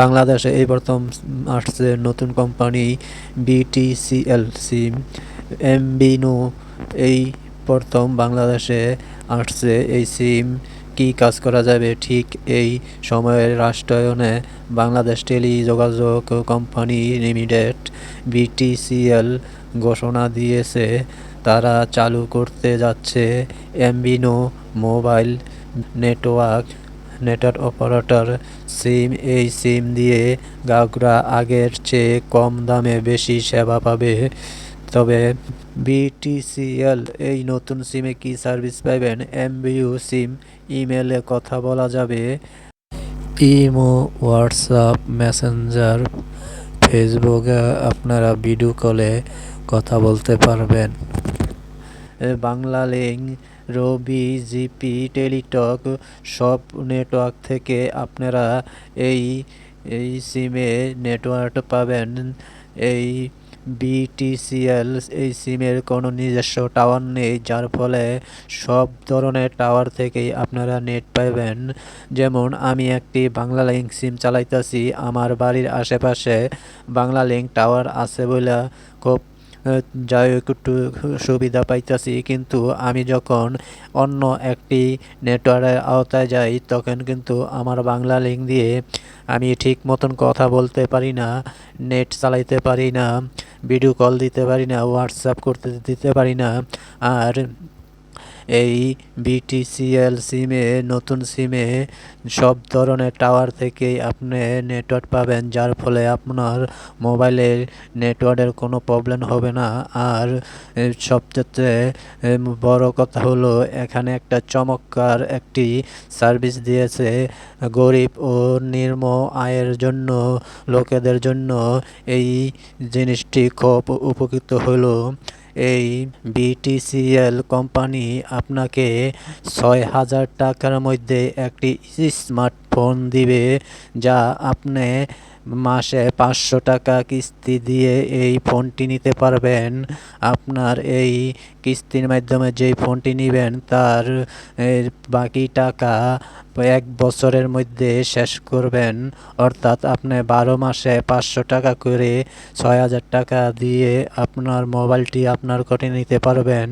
বাংলাদেশে এই প্রথম আসছে নতুন কোম্পানি বিটিসিএল সিম এমবিনো এই প্রথম বাংলাদেশে আসছে এই সিম। কি কাজ করা যাবে? ঠিক এই সময়ের রাষ্ট্রায়নে বাংলাদেশ টেলিযোগাযোগ কোম্পানি লিমিটেড বিটিসিএল ঘোষণা দিয়েছে। তারা চালু করতে যাচ্ছে এমবিনো mobile network. Network operator SIM, এই সিম দিয়ে গ্রাহকরা আগের চেয়ে কম দামে বেশি সেবা পাবে। তবে বিটিসিএল এই নতুন সিমে কি সার্ভিস পাবেন এমবিইউ সিম ইমেলে কথা বলা যাবে। ইমো, হোয়াটসঅ্যাপ, মেসেঞ্জার, ফেসবুকে আপনারা ভিডিও কলে কথা বলতে পারবেন। বাংলা লিঙ্ক রবি, জিপি, টেলিটক, সব নেটওয়ার্ক থেকে আপনারা এই এই সিমে নেটওয়ার্ক পাবেন। এই বিটিসিএল এই সিমের কোনো নিজস্ব টাওয়ার নেই, যার ফলে সব ধরনের টাওয়ার থেকেই আপনারা নেট পাবেন। যেমন, আমি একটি বাংলা লিঙ্ক সিম চালাইতেছি, আমার বাড়ির আশেপাশে বাংলা লিঙ্ক টাওয়ার আছে বলে খুব হোক, একটু সুবিধা পাইতেছি। কিন্তু আমি যখন অন্য একটি নেটওয়ার্কের আওতায় যাই, তখন কিন্তু আমার বাংলা লিঙ্ক দিয়ে আমি ঠিক মতন কথা বলতে পারি না নেট চালাইতে পারি না ভিডিও কল দিতে পারি না হোয়াটসঅ্যাপ করতে দিতে পারি না। আর এই বিটিসিএল সিমে নতুন সিমে সব ধরনের টাওয়ার থেকেই আপনি নেটওয়ার্ক পাবেন, যার ফলে আপনার মোবাইলের নেটওয়ার্কের কোনো প্রবলেম হবে না। আর সবচেয়ে বড় কথা হলো, এখানে একটা চমৎকার একটি সার্ভিস দিয়েছে গরিব ও নির্ম আয়ের জন্য, লোকেদের জন্য। এই জিনিসটি খুব উপকৃত হলো। এই বিটিসিএল কোম্পানি আপনাকে ছয় হাজার টাকার মধ্যে একটি স্মার্টফোন দিবে, যা আপনি মাসে পাঁচশো টাকা কিস্তি দিয়ে এই ফোনটি নিতে পারবেন। আপনার এই কিস্তির মাধ্যমে যেই ফোনটি নেবেন, তার বাকি টাকা এক বছরের মধ্যে শেষ করবেন, অর্থাৎ আপনি বারো মাসে পাঁচশো টাকা করে ছয় হাজার টাকা দিয়ে আপনার মোবাইলটি আপনার কটে নিতে পারবেন।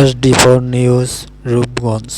SD four news, Rupganj.